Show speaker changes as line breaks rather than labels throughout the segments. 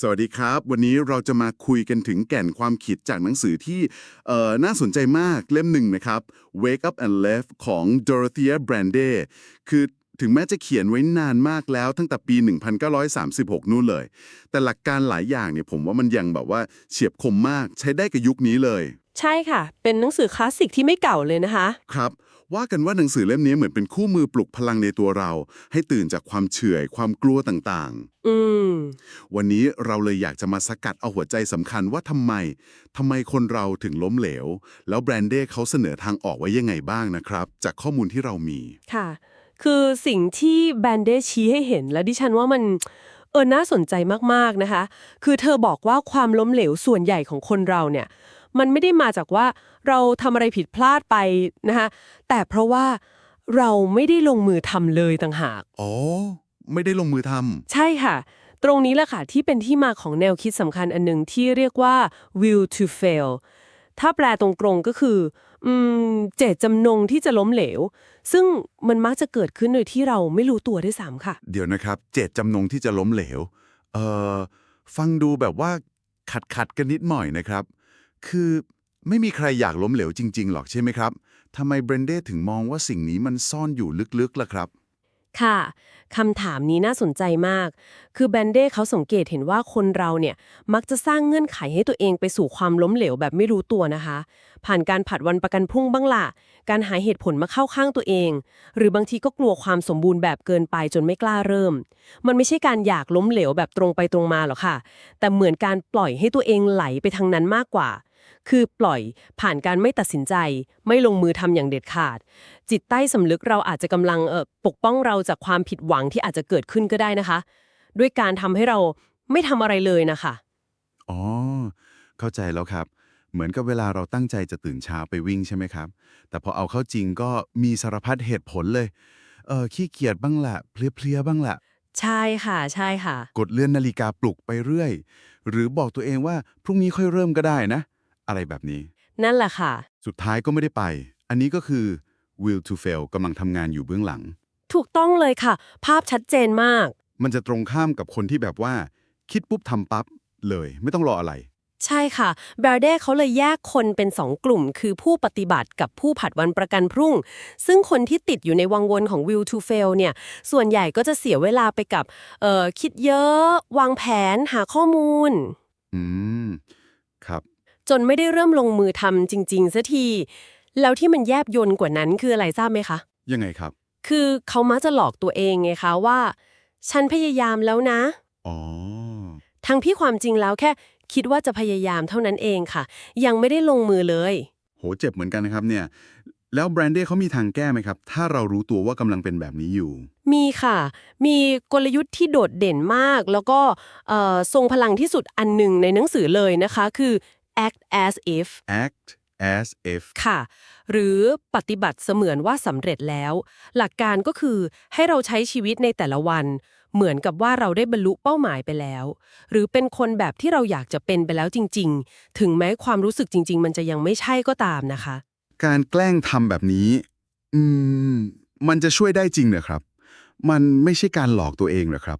สวัสดีครับ วันนี้เราจะมาคุยกันถึงแก่นความคิดจากหนังสือที่เอ่อน่าสนใจมากเล่มหนึ่งนะครับ Wake Up and Live ของ Dorothea Brande คือถึงแม้จะเขียนไว้นานมากแล้วตั้งแต่ปี 1936 นู่นเลย แต่หลักการหลายอย่างเนี่ยผมว่ามันยังแบบว่าเฉียบคมมากใช้ได้กับยุคนี้เลย
ใช่ค่ะ เป็นหนังสือคลาสสิกที่ไม่เก่าเลยนะคะ
ครับ ว่ากันว่าหนังสือเล่มนี้เหมือนเป็นคู่มือปลุกพลังในตัวเรา ให้ตื่นจากความเฉื่อยความกลัวต่างๆ
อืม
วันนี้เราเลยอยากจะมาสกัดเอาหัวใจสำคัญว่าทำไมทำไมคนเราถึงล้มเหลว แล้วแบรนเด้เขาเสนอทางออกไว้ยังไงบ้างนะครับ จากข้อมูลที่เรามี
ค่ะ คือสิ่งที่แบนเดชี้ให้เห็นและดิฉันว่ามันเออน่าสนใจมากๆนะคะ คือเธอบอกว่าความล้มเหลวส่วนใหญ่ของคนเราเนี่ย มันไม่ได้มาจากว่าเราทำอะไรผิดพลาดไปนะคะแต่เพราะว่าเราไม่ได้ลงมือทำเลยต่างหาก
อ๋อ ไม่ได้ลงมือท
ใช่ค่ะ ตรงนี้แหละค่ะที่เป็นที่มาของแนวคิดสำคัญอันหนึ่งที่เรียกว่า will to fail ถ้าแปลตรงๆก็คืออืมเจตจำนงที่จะล้มเหลว ซึ่งมันมักจะเกิดขึ้นโดยที่เราไม่รู้ตัวด้วยซ้ำค่ะำ
เดี๋ยวนะครับ เจตจำนงที่จะล้มเหลว เอ่อ ฟังดูแบบว่าขัดขัดๆกันนิดหน่อยนะครับ คือไม่มีใครอยากล้มเหลวจริง ๆ หรอกใช่ไหมครับทำไมแบรนเด้ถึงมองว่าสิ่งนี้มันซ่อนอยู่ลึกๆล่ะครับ
ค่ะคำถามนี้น่าสนใจมาก คือแบนเด้เขาสังเกตเห็นว่าคนเราเนี่ยมักจะสร้างเงื่อนไขให้ตัวเองไปสู่ความล้มเหลวแบบไม่รู้ตัวนะคะ ผ่านการผัดวันประกันพรุ่งบ้างล่ะ การหาเหตุผลมาเข้าข้างตัวเอง หรือบางทีก็กลัวความสมบูรณ์แบบเกินไปจนไม่กล้าเริ่ม มันไม่ใช่การอยากล้มเหลวแบบตรงไปตรงมาหรอกค่ะ แต่เหมือนการปล่อยให้ตัวเองไหลไปทางนั้นมากกว่า คือปล่อยผ่านการไม่ตัดสินใจ ไม่ลงมือทำอย่างเด็ดขาด จิตใต้สำนึกเราอาจจะกำลังเออปกป้องเราจากความผิดหวังที่อาจจะเกิดขึ้นก็ได้นะคะ ด้วยการทำให้เราไม่ทำอะไรเลยนะคะ
อ๋อ เข้าใจแล้วครับ เหมือนกับเวลาเราตั้งใจจะตื่นเช้าไปวิ่งใช่ไหมครับ แต่พอเอาเข้าจริงก็มีสารพัดเหตุผลเลย เออขี้เกียจบ้างแหละเพลียๆบ้างแหละ
ใช่ค่ะ ใช่ค่ะ
กดเลื่อนนาฬิกาปลุกไปเรื่อย หรือบอกตัวเองว่าพรุ่งนี้ค่อยเริ่มก็ได้นะ อะไรแบบนี้
นั่นแหละค่ะ
สุดท้ายก็ไม่ได้ไป อันนี้ก็คือ will to fail กำลังทำงานอยู่เบื้องหลัง
ถูกต้องเลยค่ะ ภาพชัดเจนมาก
มันจะตรงข้ามกับคนที่แบบว่า คิดปุ๊บทำปั๊บเลย ไม่ต้องรออะไร
ใช่ค่ะแบรเด้เขาเลยแยกคนเป็นสองกลุ่ม คือผู้ปฏิบัติกับผู้ผัดวันประกันพรุ่ง ซึ่งคนที่ติดอยู่ในวังวนของ will to fail เนี่ย ส่วนใหญ่ก็จะเสียเวลาไปกับเอ่อคิดเยอะ วางแผนหาข้อมูล
อืม ครับ
จนไม่ได้เริ่มลงมือทำจริงๆสัที แล้วที่มันแยบยนกว่านั้นคืออะไรทราบไหมคะ
ยังไงครับ
คือเขามักจะหลอกตัวเองไงคะว่า ฉันพยายามแล้วนะ
อ๋อ
ทั้งที่ความจริงแล้วแค่คิดว่าจะพยายามเท่านั้นเองค่ะ ยังไม่ได้ลงมือเลย
โหเจ็บเหมือนกันนะครับเนี่ย แล้วแบรนเด้เขามีทางแก้ไหมครับ ถ้าเรารู้ตัวว่ากำลังเป็นแบบนี้อยู่
มีค่ะ มีกลยุทธ์ที่โดดเด่นมาก แล้วก็เอ่อทรงพลังที่สุดอันหนึ่งในหนังสือเลยนะคะ คือ act as if
act as if
ค่ะ หรือปฏิบัติเสมือนว่าสำเร็จแล้ว หลักการก็คือให้เราใช้ชีวิตในแต่ละวัน เหมือนกับว่าเราได้บรรลุเป้าหมายไปแล้ว หรือเป็นคนแบบที่เราอยากจะเป็นไปแล้วจริง ๆ ถึงแม้ความรู้สึกจริง ๆ มันจะยังไม่ใช่ก็ตามนะคะ
การแกล้งทำแบบนี้ อืม มันจะช่วยได้จริงเหรอครับ มันไม่ใช่การหลอกตัวเองเหรอครับ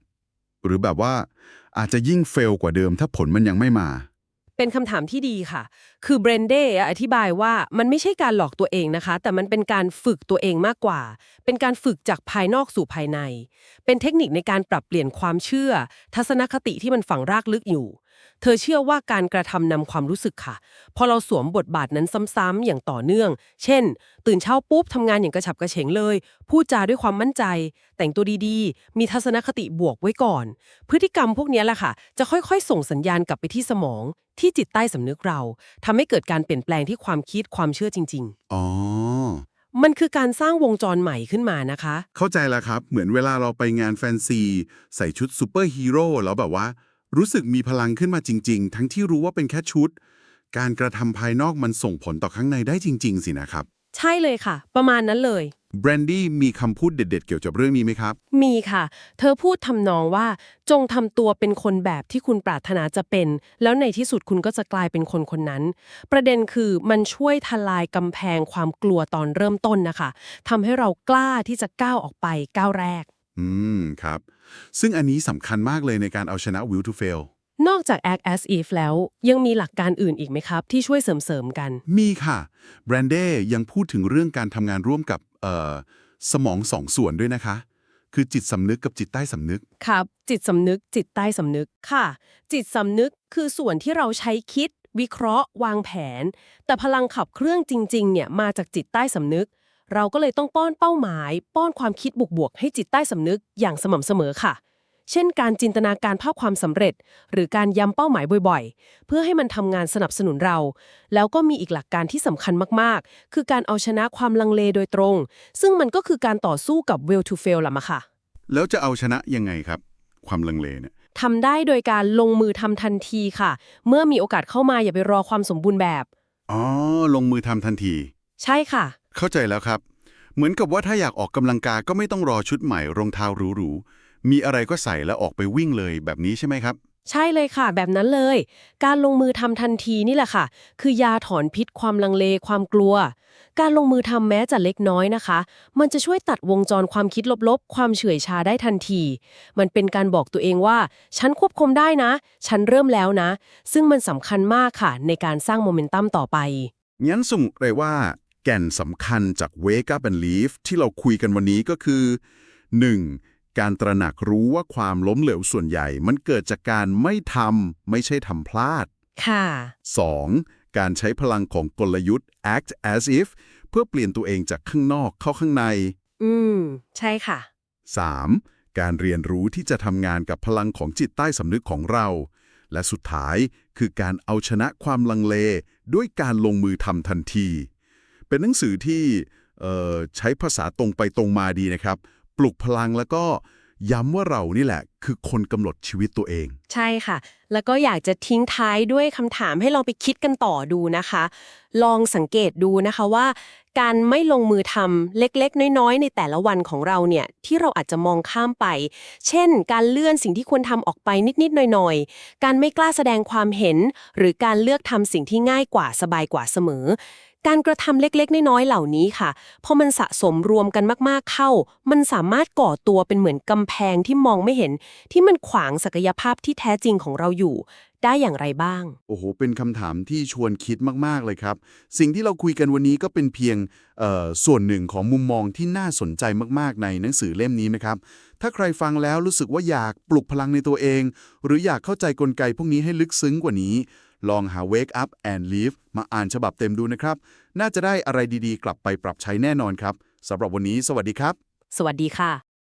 หรือแบบว่าอาจจะยิ่งเฟลกว่าเดิมถ้าผลมันยังไม่มา
เป็นคำถามที่ดีค่ะ คือเบรนเดอธิบายว่ามันไม่ใช่การหลอกตัวเองนะคะ แต่มันเป็นการฝึกตัวเองมากกว่า เป็นการฝึกจากภายนอกสู่ภายใน เป็นเทคนิคในการปรับเปลี่ยนความเชื่อ ทัศนคติที่มันฝังรากลึกอยู่ เธอเชื่อว่าการกระทำนำความรู้สึกค่ะ พอเราสวมบทบาทนั้นซ้ำๆอย่างต่อเนื่อง เช่น ตื่นเช้าปุ๊บทำงานอย่างกระฉับกระเฉงเลย พูดจาด้วยความมั่นใจ แต่งตัวดีๆ มีทัศนคติบวกไว้ก่อน พฤติกรรมพวกนี้แหละค่ะ จะค่อยๆ ส่งสัญญาณกลับไปที่สมอง ที่จิตใต้สำนึกเราทำให้เกิดการเปลี่ยนแปลงที่ความคิดความเชื่อจริง
อ๋อ
ๆมันคือการสร้างวงจรใหม่ขึ้นมานะคะ
เข้าใจแล้วครับ เหมือนเวลาเราไปงานแฟนซี ใส่ชุดซูเปอร์ฮีโร่แล้วแบบว่า รู้สึกมีพลังขึ้นมาจริง ๆ ทั้งที่รู้ว่าเป็นแค่ชุด การกระทำภายนอกมันส่งผลต่อข้างในได้จริง ๆ สินะครับ
ใช่เลยค่ะ ประมาณนั้นเลย
แบรนดี้มีคำพูดเด็ด ๆ เกี่ยวกับเรื่องนี้ไหมครับ
มีค่ะ เธอพูดทำนองว่าจงทำตัวเป็นคนแบบที่คุณปรารถนาจะเป็น แล้วในที่สุดคุณก็จะกลายเป็นคนคนนั้น ประเด็นคือมันช่วยทลายกำแพงความกลัวตอนเริ่มต้นนะคะทำให้เรากล้าที่จะก้าวออกไปก้าวแรก
อืม ครับ ซึ่งอันนี้สำคัญมากเลยในการเอาชนะ will to fail
นอกจาก act as if แล้วยังมีหลักการอื่นอีกไหมครับ ที่ช่วยเสริมๆกัน
มีค่ะ แบรนเด้ยังพูดถึงเรื่องการทำงานร่วมกับเอ่อสมองสองส่วนด้วยนะคะ คือจิตสำนึกกับจิตใต้สำนึก
ครับ จิตสำนึก จิตใต้สำนึกค่ะ จิตสำนึกคือส่วนที่เราใช้คิด วิเคราะห์ วางแผน แต่พลังขับเครื่องจริง ๆ เนี่ยมาจากจิตใต้สำนึก เราก็เลยต้องป้อนเป้าหมาย ป้อนความคิดบวกๆให้จิตใต้สำนึกอย่างสม่ำเสมอค่ะ เช่น การจินตนาการภาพความสำเร็จ หรือการย้ำเป้าหมายบ่อยๆ เพื่อให้มันทำงานสนับสนุนเรา แล้วก็มีอีกหลักการที่สำคัญมากๆ คือการเอาชนะความลังเลโดยตรง ซึ่งมันก็คือการต่อสู้กับ will to fail ล่ะมาค่ะ
แล้วจะเอาชนะยังไงครับ ความลังเลเนี่ย
ทำได้โดยการลงมือทำทันทีค่ะ เมื่อมีโอกาสเข้ามาอย่าไปรอความสมบูรณ์แบบ
อ๋อลงมือทำทันที
ใช่ค่ะ
เข้าใจแล้วครับ เหมือนกับว่าถ้าอยากออกกำลังกายก็ไม่ต้องรอชุดใหม่รองเท้าหรูๆ มีอะไรก็ใส่แล้วออกไปวิ่งเลยแบบนี้ใช่ไหมครับ
ใช่เลยค่ะ แบบนั้นเลย การลงมือทำทันทีนี่แหละค่ะ คือยาถอนพิษความลังเลความกลัว การลงมือทำแม้จะเล็กน้อยนะคะ มันจะช่วยตัดวงจรความคิดลบๆ ความเฉื่อยชาได้ทันที มันเป็นการบอกตัวเองว่า ฉันควบคุมได้นะ ฉันเริ่มแล้วนะ ซึ่งมันสำคัญมากค่ะ ในการสร้างโมเมนตัมต่อไป
งั้นสมมติเลยว่า แก่นสำคัญจาก Wake Up and Leave ที่เราคุยกันวันนี้ก็คือ 1. การตระหนักรู้ว่าความล้มเหลวส่วนใหญ่ มันเกิดจากการไม่ทำไม่ใช่ทำพลาด
ค่ะ
2. การใช้พลังของกลยุทธ์ act as if เพื่อเปลี่ยนตัวเองจากข้างนอกเข้าข้างใน
อืม ใช่ค่ะ
3. การเรียนรู้ที่จะทำงานกับพลังของจิตใต้สำนึกของเรา และสุดท้ายคือการเอาชนะความลังเล ด้วยการลงมือทำทันที เป็นหนังสือที่ใช้ภาษาตรงไปตรงมาดีนะครับ ปลุกพลังแล้วก็ย้ำว่าเรานี่แหละ คือคนกำหนดชีวิตตัวเอง
ใช่ค่ะ แล้วก็อยากจะทิ้งท้ายด้วยคำถามให้ลองไปคิดกันต่อดูนะคะ ลองสังเกตดูนะคะว่า การไม่ลงมือทำเล็กๆ น้อยๆ ในแต่ละวันของเราเนี่ย ที่เราอาจจะมองข้ามไป เช่น การเลื่อนสิ่งที่ควรทำออกไปนิดๆ หน่อยๆ การไม่กล้าแสดงความเห็น หรือการเลือกทำสิ่งที่ง่ายกว่าสบายกว่าเสมอ การกระทำเล็กๆ น้อยๆ เหล่านี้ค่ะ พอมันสะสมรวมกันมากๆ เข้า มันสามารถก่อตัวเป็นเหมือนกำแพงที่มองไม่เห็น ที่มันขวางศักยภาพที่แท้จริงของเราอยู่ ได้อย่างไรบ้าง
โอ้โห เป็นคำถามที่ชวนคิดมากๆ เลยครับ สิ่งที่เราคุยกันวันนี้ก็เป็นเพียงส่วนหนึ่งของมุมมองที่น่าสนใจมากๆ ในหนังสือเล่มนี้นะครับ ถ้าใครฟังแล้วรู้สึกว่าอยากปลุกพลังในตัวเอง หรืออยากเข้าใจกลไกพวกนี้ให้ลึกซึ้งกว่านี้ ลองหา Wake Up and Leave มาอ่านฉบับเต็มดูนะครับ น่าจะได้อะไรดีๆ กลับไปปรับใช้แน่นอนครับสำหรับวันนี้ สวัสดีครับ
สวัสดีค่ะ